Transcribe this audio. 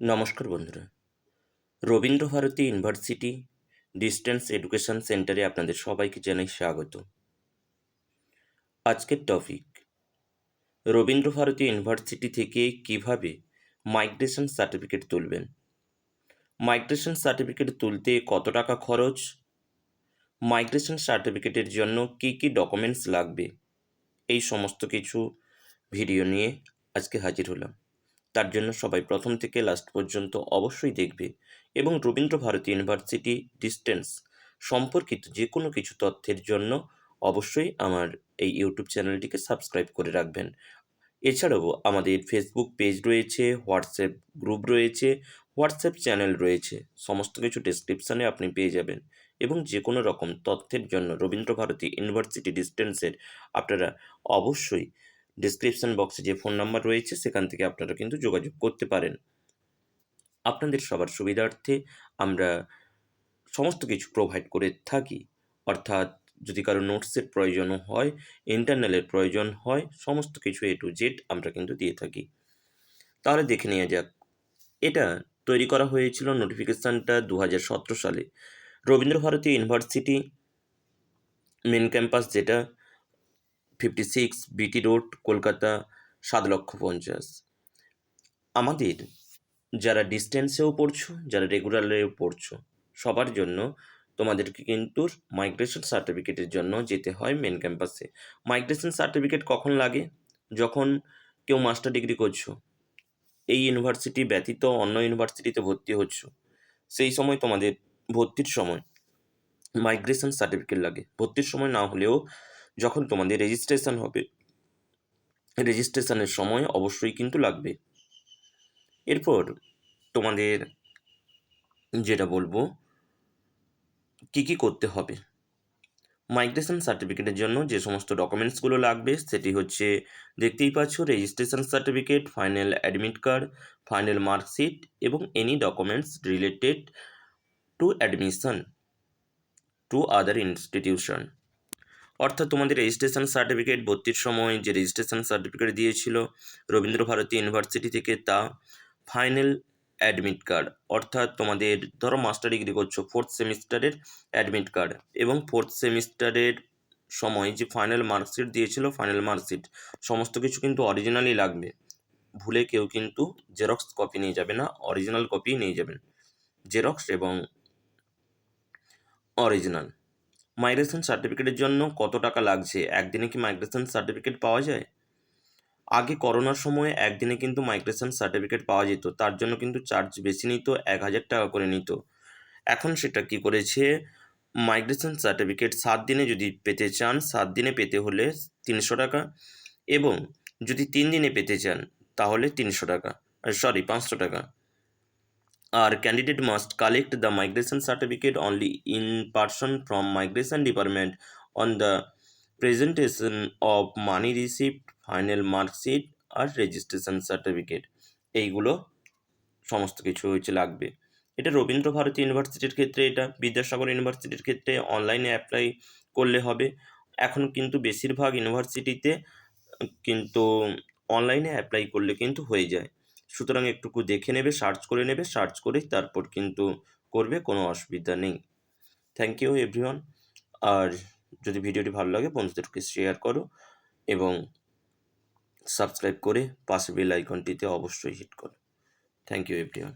নমস্কার বন্ধুরা। Rabindra Bharati university distance education সেন্টারে আপনাদের সবাইকে জানাই স্বাগত। আজকের টপিক, রবীন্দ্রভারতী ইউনিভার্সিটি থেকে কীভাবে মাইগ্রেশন সার্টিফিকেট তুলবেন? মাইগ্রেশন সার্টিফিকেট তুলতে কত টাকা খরচ? মাইগ্রেশন সার্টিফিকেটের জন্য কী কী ডকুমেন্টস লাগবে? এই সমস্ত কিছু ভিডিও নিয়ে আজকে হাজির হলাম। তার জন্য সবাই প্রথম থেকে লাস্ট পর্যন্ত অবশ্যই দেখবে এবং রবীন্দ্র ভারতী ইউনিভার্সিটি ডিস্টেন্স সম্পর্কিত যে কোনো কিছু তথ্যের জন্য অবশ্যই আমার এই ইউটিউব চ্যানেলটিকে সাবস্ক্রাইব করে রাখবেন। এছাড়াও আমাদের ফেসবুক পেজ রয়েছে হোয়াটসঅ্যাপ গ্রুপ রয়েছে হোয়াটসঅ্যাপ চ্যানেল রয়েছে। সমস্ত কিছু ডেসক্রিপশানে আপনি পেয়ে যাবেন এবং যে কোনো রকম তথ্যের জন্য রবীন্দ্রভারতী ইউনিভার্সিটি ডিস্টেন্সের আপনারা অবশ্যই ডিসক্রিপশন বক্সে যে ফোন নাম্বার রয়েছে, সেখান থেকে আপনারা কিন্তু যোগাযোগ করতে পারেন। আপনাদের সবার সুবিধার্থে আমরা সমস্ত কিছু প্রোভাইড করে থাকি। অর্থাৎ যদি কারও নোটসের প্রয়োজন হয় ইন্টারনালের প্রয়োজন হয়, সমস্ত কিছু এ টু জেড আমরা কিন্তু দিয়ে থাকি। তাহলে দেখে নেওয়া যাক। এটা তৈরি করা হয়েছিল নোটিফিকেশানটা দু হাজার সতেরো সালে। রবীন্দ্রভারতী ইউনিভার্সিটি মেন ক্যাম্পাস যেটা fifty six BT road Kolkata সাত লক্ষ পঞ্চাশ। আমাদের যারা ডিস্টেন্সেও পড়ছো, যারা রেগুলারেও পড়ছো, সবার জন্য তোমাদেরকে কিন্তু মাইগ্রেশন সার্টিফিকেটের জন্য যেতে হয় মেন ক্যাম্পাসে মাইগ্রেশন সার্টিফিকেট কখন লাগে? যখন কেউ মাস্টার ডিগ্রি করছ, এই ইউনিভার্সিটি ব্যতীত অন্য ইউনিভার্সিটিতে ভর্তি হচ্ছ, সেই সময় তোমাদের ভর্তির সময় মাইগ্রেশন সার্টিফিকেট লাগে। ভর্তির সময় না হলেও যখন তোমাদের রেজিস্ট্রেশন হবে রেজিস্ট্রেশনের সময় অবশ্যই কিন্তু লাগবে। এরপর তোমাদের যেটা বলব, কী কী করতে হবে? মাইগ্রেশন সার্টিফিকেটের জন্য যে সমস্ত ডকুমেন্টসগুলো লাগবে, সেটি হচ্ছে দেখতেই পাচ্ছ registration certificate final admit card final marksheet এবং any documents related to admission to other institution অর্থাৎ তোমাদের রেজিস্ট্রেশন সার্টিফিকেট ভর্তির সময় যে রেজিস্ট্রেশন সার্টিফিকেট দিয়েছিল রবীন্দ্রভারতী ইউনিভার্সিটি থেকে তা ফাইনাল অ্যাডমিট কার্ড অর্থাৎ তোমাদের ধরো মাস্টার ডিগ্রি করছ ফোর্থ সেমিস্টারের অ্যাডমিট কার্ড এবং ফোর্থ সেমিস্টারের সময় যে ফাইনাল মার্কশিট দিয়েছিল ফাইনাল মার্কশিট সমস্ত কিছু কিন্তু অরিজিনালই লাগবে। ভুলে কেউ কিন্তু জেরক্স কপি নিয়ে যাবে না অরিজিনাল কপি নিয়ে যাবেন। জেরক্স এবং অরিজিনাল মাইগ্রেশন সার্টিফিকেটের জন্য কত টাকা লাগছে? একদিনে কি মাইগ্রেশন সার্টিফিকেট পাওয়া যায়? আগে করোনার সময়ে একদিনে কিন্তু মাইগ্রেশন সার্টিফিকেট পাওয়া যেত। তার জন্য কিন্তু চার্জ বেশি নিত, এক হাজার টাকা করে নিত। এখন সেটা কি করেছে? মাইগ্রেশন সার্টিফিকেট সাত দিনে যদি পেতে চান, সাত দিনে পেতে হলে তিনশো টাকা এবং যদি তিন দিনে পেতে চান, তাহলে তিনশো টাকা সরি পাঁচশো টাকা। আর candidate must collect the migration certificate only in person from migration department on the presentation of money receipt final marksheet R registration certificate এইগুলো সমস্ত কিছু হচ্ছে লাগবে। এটা রবীন্দ্র ভারতী ইউনিভার্সিটির ক্ষেত্রে, এটা বিদ্যাসাগর ইউনিভার্সিটির ক্ষেত্রে অনলাইনে অ্যাপ্লাই করলে হবে। এখন কিন্তু বেশিরভাগ ইউনিভার্সিটিতে কিন্তু অনলাইনে অ্যাপ্লাই করলে কিন্তু হয়ে যায়। সুতরাং একটুকু দেখে নেবে সার্চ করে নেবে সার্চ করে তারপর কিন্তু করবে, কোনো অসুবিধা নেই। থ্যাংক ইউ এভরিওয়ান আর যদি ভিডিওটি ভালো লাগে, বন্ধুদেরকে শেয়ার করো এবং সাবস্ক্রাইব করে পাশে বেল আইকনটিতে অবশ্যই হিট করো। Thank you everyone